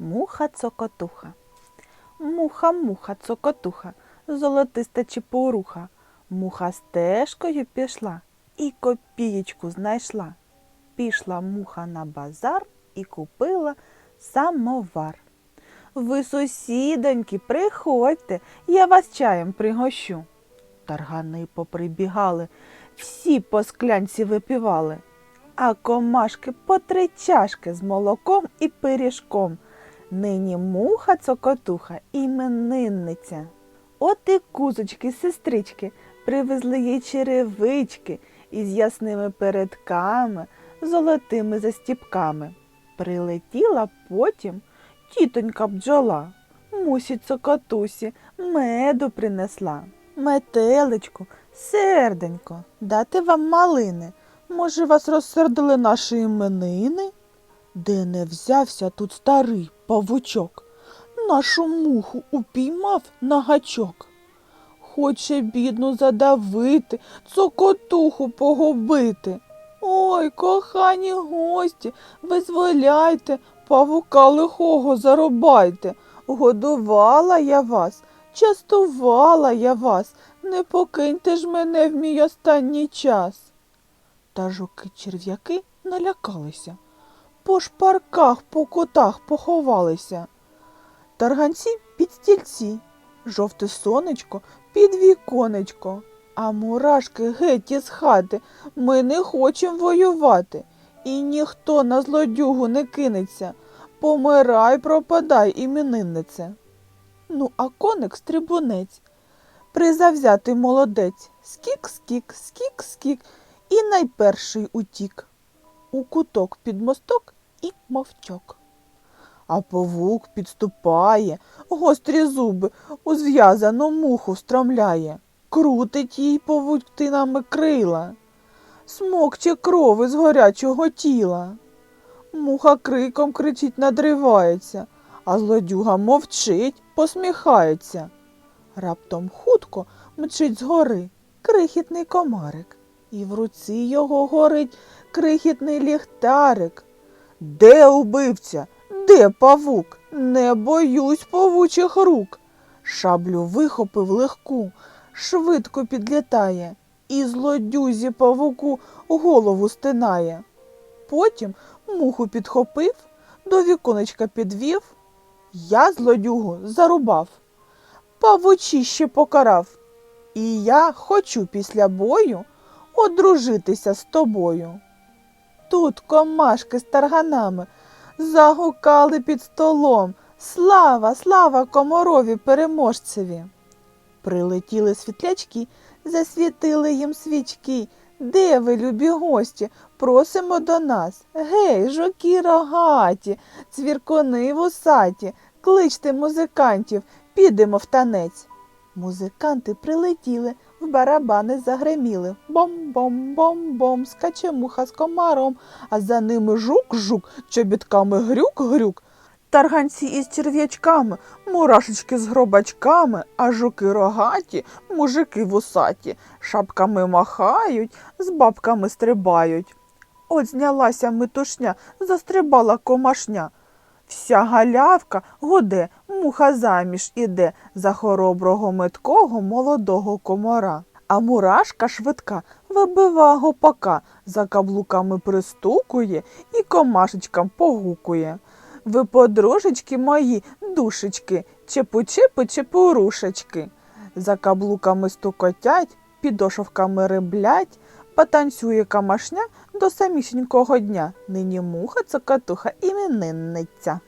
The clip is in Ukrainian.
Муха цокотуха. Муха, муха, цокотуха, золотиста чепуруха. Муха стежкою пішла і копієчку знайшла. Пішла муха на базар і купила самовар. Ви, сусідоньки, приходьте, я вас чаєм пригощу. Таргани поприбігали, всі по склянці випівали, а комашки по три чашки з молоком і пиріжком. Нині муха цокотуха іменинниця. От і кузочки, сестрички, привезли їй черевички із ясними передками, золотими застіпками. Прилетіла потім тітонька бджола, мусі цокотусі, меду принесла. Метелечку, серденько, дати вам малини. Може, вас розсердили наші іменини? Де не взявся тут старий павучок, нашу муху упіймав на гачок. Хоче бідну задавити, цокотуху погубити. Ой, кохані гості, визволяйте, павука лихого зарубайте. Годувала я вас, частувала я вас, не покиньте ж мене в мій останній час. Та жуки-черв'яки налякалися, по шпарках, по кутах поховалися. Тарганці під стільці, жовте сонечко під віконечко, а мурашки геть із хати, ми не хочемо воювати, і ніхто на злодюгу не кинеться. Помирай, пропадай, імениннице. Ну, а коник стрибунець, призавзятий молодець, скік-скік, скік-скік, і найперший утік. У куток під мосток і мовчок. А павук підступає, гострі зуби у зв'язану муху встромляє, крутить їй павутинами крила, смокче крови з горячого тіла. Муха криком кричить, надривається, а злодюга мовчить, посміхається. Раптом хутко мчить згори крихітний комарик, і в руці його горить крихітний ліхтарик. Де убивця? Де павук? Не боюсь павучих рук. Шаблю вихопив легку, швидко підлітає, і злодюзі павуку голову стинає. Потім муху підхопив, до віконечка підвів. Я злодюгу зарубав, павучище покарав. І я хочу після бою одружитися з тобою. Тут комашки з тарганами загукали під столом. Слава, слава комарові переможцеві. Прилетіли світлячки, засвітили їм свічки. Де ви, любі гості, просимо до нас. Гей, жуки рогаті, цвіркуни вусаті, кличте музикантів, підемо в танець. Музиканти прилетіли, в барабани загреміли. Бом-бом-бом-бом, скаче муха з комаром, а за ними жук-жук, чобітками грюк-грюк. Тарганці із черв'ячками, мурашечки з гробачками, а жуки рогаті, мужики вусаті, шапками махають, з бабками стрибають. От знялася метушня, застрибала комашня. Вся галявка гуде, муха заміж іде за хороброго меткого молодого комара. А мурашка швидка вибива гопака, за каблуками пристукує і комашечкам погукує. Ви, подружечки мої, душечки, чепу-чепу, чепурушечки. За каблуками стукотять, підошовками риблять, потанцює камашня до самісінького дня. Нині муха цокотуха іменинниця.